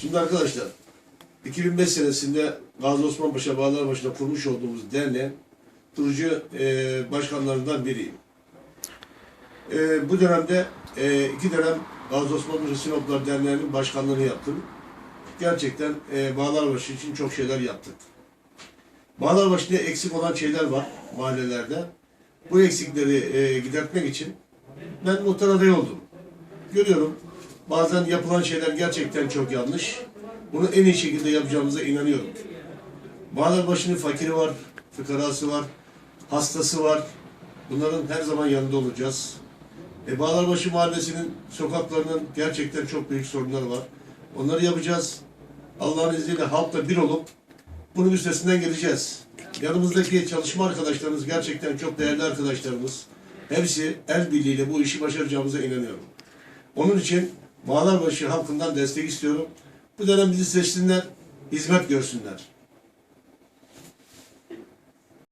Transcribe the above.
Şimdi arkadaşlar 2005 senesinde Gazi Osman Paşa Bağlarbaşı'nda kurmuş olduğumuz derneğin kurucu e, başkanlarından biriyim. E, bu dönemde e, iki dönem Gazi Osman Paşa Sinoplar Derneği'nin başkanlığını yaptım. Gerçekten e, Bağlarbaşı için çok şeyler yaptık. Bağlarbaşı'nda eksik olan şeyler var mahallelerde. Bu eksikleri e, gidertmek için ben muhtar adayı oldum. Görüyorum bazen yapılan şeyler gerçekten çok yanlış. Bunu en iyi şekilde yapacağımıza inanıyorum. Bağlarbaşı'nın fakiri var, fıkarası var, hastası var. Bunların her zaman yanında olacağız. E, Bağlarbaşı Mahallesi'nin sokaklarının gerçekten çok büyük sorunları var. Onları yapacağız. Allah'ın izniyle halkla bir olup bunun üstesinden geleceğiz. Yanımızdaki çalışma arkadaşlarımız gerçekten çok değerli arkadaşlarımız. Hepsi el birliğiyle bu işi başaracağımıza inanıyorum. Onun için Bağlarbaşı halkından destek istiyorum. Bu dönem bizi seçsinler, hizmet görsünler.